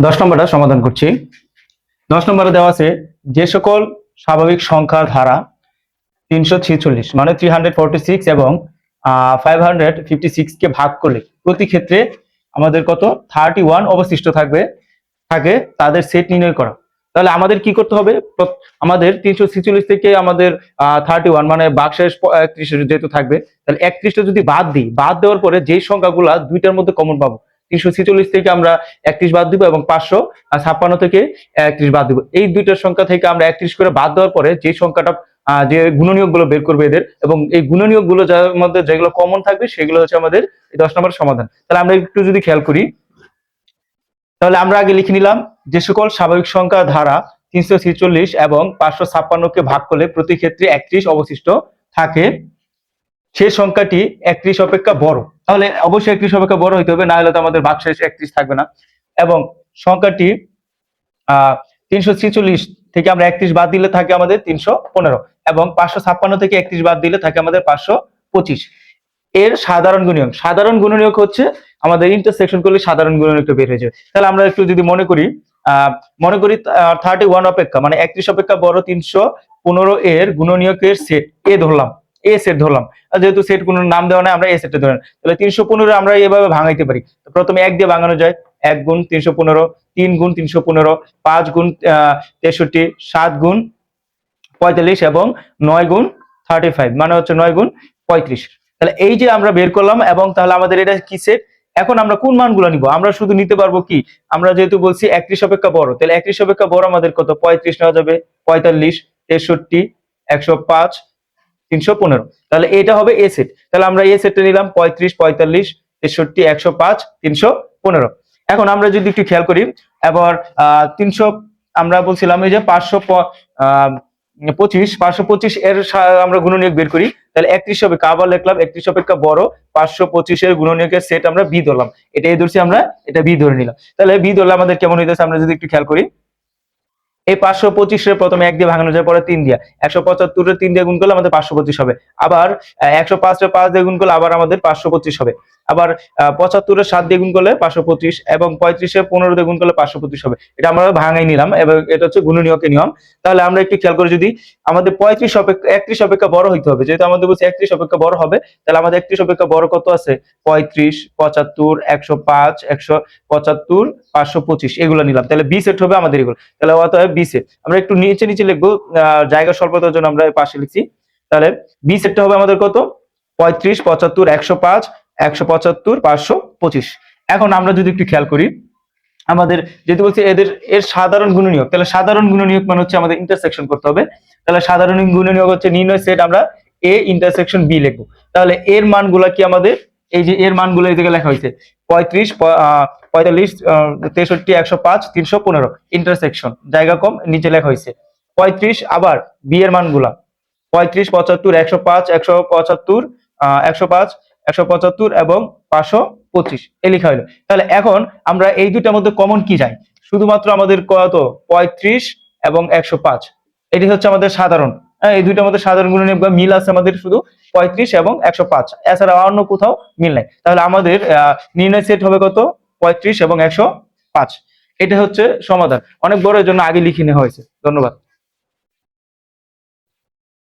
দশ নম্বরটা সমাধান করছি। দশ নম্বরে দেওয়া আছে, যে সকল স্বাভাবিক সংখ্যার ধারা তিনশো ছিচল্লিশ মানে থ্রি হান্ড্রেড সিক্স এবং ফাইভ হান্ড্রেড ফিফটি ভাগ করলে প্রতি ক্ষেত্রে আমাদের কত? থার্টি ওয়ান অবশিষ্ট থাকবে, থাকে তাদের সেট নির্ণয় করা। তাহলে আমাদের কি করতে হবে? আমাদের তিনশো ছিচল্লিশ থেকে আমাদের থার্টি ওয়ান মানে বাক্সের একত্রিশ যেহেতু থাকবে, তাহলে একত্রিশটা যদি বাদ দিই, বাদ দেওয়ার পরে যেই সংখ্যাগুলা দুইটার মধ্যে কমন পাবো তিনশো ছিচল্লিশ থেকে আমরা একত্রিশ বাদ দিব এবং পাঁচশো ছাপ্পান্ন থেকে একত্রিশ বাদ দিব। এই দুইটার সংখ্যা থেকে আমরা একত্রিশ করে বাদ দেওয়ার পরে যে সংখ্যাটা যে গুণনীয়কগুলো বের করবে এদের এবং এই গুণনীয়কগুলো যার মধ্যে যেগুলো কমন থাকবে সেগুলো হচ্ছে আমাদের দশ নম্বর সমাধান। তাহলে আমরা একটু যদি খেয়াল করি, তাহলে আমরা আগে লিখে নিলাম যে সকল স্বাভাবিক সংখ্যা ধারা তিনশো ছিচল্লিশ এবং পাঁচশো ছাপ্পান্নকে ভাগ করলে প্রতি ক্ষেত্রে একত্রিশ অবশিষ্ট থাকে। সেই সংখ্যাটি একত্রিশ অপেক্ষা বড়। তাহলে অবশ্যই একত্রিশ অপেক্ষা বড় হইতে হবে, না হলে তো আমাদের ভাগশেষ একত্রিশ থাকবে না। এবং সংখ্যাটি, আহ, তিনশো থেকে আমরা একত্রিশ বাদ দিলে থাকে আমাদের তিনশো পনেরো এবং পাঁচশো ছাপ্পান্ন থেকে একত্রিশ বাদ দিলে থাকে আমাদের পাঁচশো পঁচিশ। এর সাধারণ গুণনীয়ক সাধারণ গুণনীয়ক হচ্ছে আমাদের ইন্টারসেকশন করলে সাধারণ গুণনীয়কটা বের হয়ে যাবে। তাহলে আমরা একটু যদি মনে করি মনে করি থার্টি ওয়ান অপেক্ষা মানে একত্রিশ অপেক্ষা বড় তিনশো পনেরো এর গুণনীয়কের সেট এ ধরলাম। এ সেট ধরলাম। যেহেতু সেট কোনো নাম দেওয়া নাই, আমরা এ সেটে ধরেন তাহলে তিনশো পনেরো আমরা এভাবে ভাঙাইতে পারি। প্রথমে এক দিয়ে ভাঙানো যায়। এক গুণ তিনশো পনেরো, তিন গুণ তিনশো পনেরো, পাঁচ গুণ তেষট্টি, সাত গুণ পঁয়তাল্লিশ এবং নয় গুণ থার্টি ফাইভ মানে হচ্ছে নয় গুণ পঁয়ত্রিশ। তাহলে এই যে আমরা বের করলাম এবং তাহলে আমাদের এটা কি সেট এখন আমরা কোন মানগুলো নিব? আমরা শুধু নিতে পারব কি? আমরা যেহেতু বলছি একত্রিশ অপেক্ষা বড়, তাহলে একত্রিশ অপেক্ষা বড় আমাদের কত? পঁয়ত্রিশ নেওয়া যাবে। পঁয়তাল্লিশ, তেষট্টি, একশো পাঁচ তিনশো পনেরো। তাহলে এটা হবে এ সেট তাহলে আমরা এ সেটটা নিলাম পঁয়ত্রিশ, পঁয়তাল্লিশ, তেষট্টি, একশো পাঁচ, তিনশো পনেরো। এখন আমরা যদি একটু খেয়াল করি, এবার তিনশো, আমরা বলছিলাম এই যে পাঁচশো পঁচিশ পাঁচশো পঁচিশ এর আমরা গুণনীয়ক বের করি, তাহলে একত্রিশ অপেক্ষা আবার লিখলাম, একত্রিশ অপেক্ষা বড়, পাঁচশো পঁচিশের গুণনীয়কের সেট আমরা বি ধরলাম। এটা এই ধরছি আমরা, এটা বি ধরে নিলাম। তাহলে বি ধরলে আমাদের কেমন হইতেছে? আমরা যদি একটু খেয়াল করি এই পাঁচশো পঁচিশের প্রথমে এক দিয়ে ভাঙানো যায়, পরে তিন দিয়ে। একশো পঁচাত্তরের তিন দিয়ে গুণ করলে আমাদের পাঁচশো পঁচিশ হবে। আবার একশো পাঁচের পাঁচ দিয়ে গুণ করলে আবার আমাদের পাঁচশো পঁচিশ হবে। আবার পঁচাত্তরের সাত দিয়ে গুণ করলে পাঁচশো পঁচিশ এবং পঁয়ত্রিশের পনেরো দিয়ে গুণ করলে পাঁচশো পঁচিশ হবে। এটা আমরা ভাঙাই নিলাম, এবং এটা হচ্ছে গুণনীয়কের নিয়ম। তাহলে আমরা একটু খেয়াল করে যদি আমাদের পঁয়ত্রিশ অপেক্ষা, একত্রিশ অপেক্ষা বড় হইতে হবে, যেহেতু আমাদের বলছে একত্রিশ অপেক্ষা বড় হবে, তাহলে আমাদের একত্রিশ অপেক্ষা বড় কত আছে? পঁয়ত্রিশ, পঁচাত্তর, একশো পাঁচ, একশো পঁচাত্তর, পাঁচশো পঁচিশ, এগুলো নিলাম। তাহলে বি সেট হবে আমাদের এগুলো। তাহলে অতএব বি আমরা একটু নিচে নিচে লিখব জায়গা স্বল্পতার জন্য আমরা পাশে লিখছি। তাহলে বি সেটটা হবে আমাদের কত? পঁয়ত্রিশ, পঁচাত্তর, একশো পাঁচ, একশো পঁচাত্তর, পাঁচশো পঁচিশ। এখন আমরা যদি একটু খেয়াল করি, আমাদের যেহেতু বলছি এদের, এর সাধারণ গুণনীয়ক, তাহলে সাধারণ গুণনীয়ক মানে হচ্ছে আমাদের ইন্টারসেকশন করতে হবে। তাহলে সাধারণ গুণনীয়ক হচ্ছে নির্ণয় সেট আমরা এ ইন্টারসেকশন বি লিখব। তাহলে এর মানগুলা কি আমাদের? এই যে এর মানগুলো জায়গায় লেখা হয়েছে। পঁয়ত্রিশ পঁয়তাল্লিশ তেষট্টি, একশো পাঁচ, তিনশো পনেরো। ইন্টারসেকশন জায়গা কম, নিচে লেখা হয়েছে। পঁয়ত্রিশ, আবার বি এর মানগুলা। পঁয়ত্রিশ, পঁচাত্তর, একশো পাঁচ, একশো পঁচাত্তর একশো পাঁচ, একশো পঁচাত্তর এবং পাঁচশো পঁচিশ। এ লেখা হলো তাহলে এখন আমরা এই দুটার মধ্যে কমন কি যাই শুধুমাত্র আমাদের কত পঁয়ত্রিশ এবং একশো পাঁচ। এটি হচ্ছে আমাদের সাধারণ এই দুইটার মধ্যে সাধারণ গুণনীয়ক বা মিল আছে আমাদের শুধু পঁয়ত্রিশ এবং একশো পাঁচ। এছাড়া অন্য কোথাও মিল নাই। তাহলে আমাদের নির্ণয় সেট হবে কত? পঁয়ত্রিশ এবং একশো পাঁচ। এটা হচ্ছে সমাধান। অনেক বড় এর জন্য আগে লিখে নেওয়া হয়েছে। ধন্যবাদ।